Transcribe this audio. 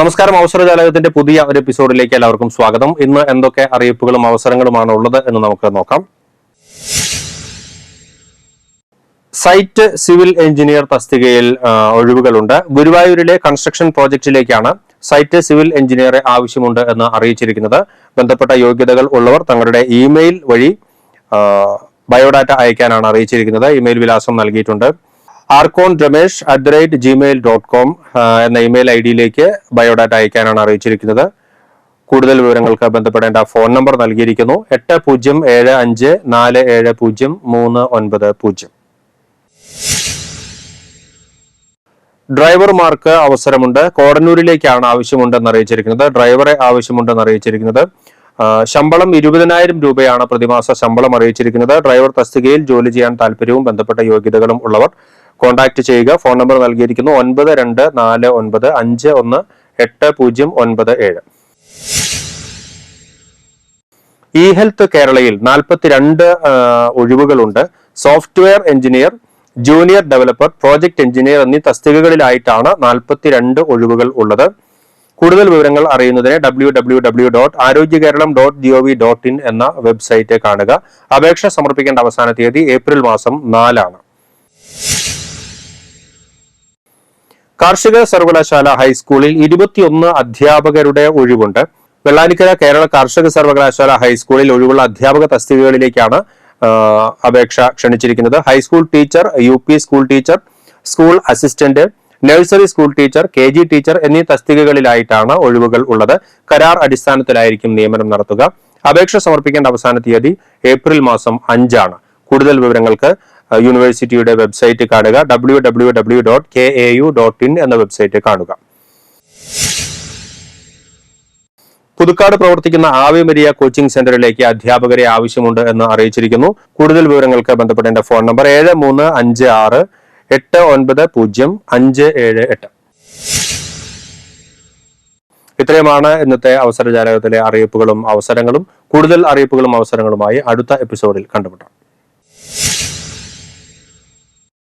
നമസ്കാരം. അവസരജാലകത്തിന്റെ പുതിയ ഒരു എപ്പിസോഡിലേക്ക് എല്ലാവർക്കും സ്വാഗതം. ഇന്ന് എന്തൊക്കെ അറിയിപ്പുകളും അവസരങ്ങളുമാണ് ഉള്ളത് എന്ന് നമുക്ക് നോക്കാം. സൈറ്റ് സിവിൽ എഞ്ചിനീയർ തസ്തികയിൽ ഒഴിവുകളുണ്ട്. ഗുരുവായൂരിലെ കൺസ്ട്രക്ഷൻ പ്രോജക്റ്റിലേക്കാണ് സൈറ്റ് സിവിൽ എഞ്ചിനീയറെ ആവശ്യമുണ്ട് എന്ന് അറിയിച്ചിരിക്കുന്നത്. ബന്ധപ്പെട്ട യോഗ്യതകൾ ഉള്ളവർ തങ്ങളുടെ ഇമെയിൽ വഴി ബയോഡാറ്റ അയക്കാനാണ് അറിയിച്ചിരിക്കുന്നത്. ഇമെയിൽ വിലാസം നൽകിയിട്ടുണ്ട്. Argon Ramesh at the rate Gmail dot com എന്ന ഇമെയിൽ ഐ ഡിയിലേക്ക് ബയോഡാറ്റ അയക്കാനാണ് അറിയിച്ചിരിക്കുന്നത്. കൂടുതൽ വിവരങ്ങൾക്ക് ബന്ധപ്പെടേണ്ട ഫോൺ നമ്പർ നൽകിയിരിക്കുന്നു. എട്ട് പൂജ്യം ഏഴ് അഞ്ച് നാല് ഏഴ് പൂജ്യം മൂന്ന് ഒൻപത് പൂജ്യം. ഡ്രൈവർമാർക്ക് അവസരമുണ്ട്. കോടന്നൂരിലേക്കാണ് ആവശ്യമുണ്ടെന്ന് അറിയിച്ചിരിക്കുന്നത്. ഡ്രൈവറെ ആവശ്യമുണ്ടെന്ന് അറിയിച്ചിരിക്കുന്നത്. ശമ്പളം ഇരുപതിനായിരം രൂപയാണ് പ്രതിമാസ ശമ്പളം അറിയിച്ചിരിക്കുന്നത്. ഡ്രൈവർ തസ്തികയിൽ ജോലി ചെയ്യാൻ താല്പര്യവും ബന്ധപ്പെട്ട യോഗ്യതകളും ഉള്ളവർ കോൺടാക്ട് ചെയ്യുക. ഫോൺ നമ്പർ നൽകിയിരിക്കുന്നു ഒൻപത് രണ്ട് നാല് ഒൻപത് അഞ്ച് ഒന്ന് എട്ട് പൂജ്യം ഒൻപത് ഏഴ്. ഇ ഹെൽത്ത് കേരളയിൽ നാൽപ്പത്തിരണ്ട് ഒഴിവുകളുണ്ട്. Software engineer junior developer project engineer എന്നീ തസ്തികകളിലായിട്ടാണ് നാൽപ്പത്തിരണ്ട് ഒഴിവുകൾ ഉള്ളത്. കൂടുതൽ വിവരങ്ങൾ അറിയുന്നതിന് W W W dot Arogya Keralam dot G O V dot in എന്ന വെബ്സൈറ്റ് കാണുക. അപേക്ഷ സമർപ്പിക്കേണ്ട അവസാന തീയതി ഏപ്രിൽ മാസം നാലാണ്. കാർഷിക സർവകലാശാല ഹൈസ്കൂളിൽ ഇരുപത്തിയൊന്ന് അധ്യാപകരുടെ ഒഴിവുണ്ട്. വെള്ളാനിക്കര കേരള കാർഷിക സർവകലാശാല ഹൈസ്കൂളിൽ ഒഴിവുള്ള അധ്യാപക തസ്തികകളിലേക്കാണ് അപേക്ഷ ക്ഷണിച്ചിരിക്കുന്നത്. High school teacher U school teacher school assistant nursery school teacher K G teacher എന്നീ തസ്തികകളിലായിട്ടാണ് ഒഴിവുകൾ ഉള്ളത്. കരാർ അടിസ്ഥാനത്തിലായിരിക്കും നിയമനം നടത്തുക. അപേക്ഷ സമർപ്പിക്കേണ്ട അവസാന തീയതി ഏപ്രിൽ മാസം അഞ്ചാണ്. കൂടുതൽ വിവരങ്ങൾക്ക് യൂണിവേഴ്സിറ്റിയുടെ വെബ്സൈറ്റ് കാണുക. W W W dot K A U dot in എന്ന വെബ്സൈറ്റ് കാണുക. പുതുക്കാട് പ്രവർത്തിക്കുന്ന ആവി മരിയ കോച്ചിംഗ് സെന്ററിലേക്ക് അധ്യാപകരെ ആവശ്യമുണ്ട് എന്ന് അറിയിച്ചിരിക്കുന്നു. കൂടുതൽ വിവരങ്ങൾക്ക് ബന്ധപ്പെടേണ്ട ഫോൺ നമ്പർ ഏഴ് മൂന്ന് അഞ്ച് ആറ് എട്ട് ഒൻപത് പൂജ്യം അഞ്ച് ഏഴ് എട്ട്. ഇത്രയുമാണ് ഇന്നത്തെ അവസര ജാലകത്തിലെ അറിയിപ്പുകളും അവസരങ്ങളും. കൂടുതൽ അറിയിപ്പുകളും അവസരങ്ങളുമായി അടുത്ത എപ്പിസോഡിൽ കണ്ടുമുട്ടാം.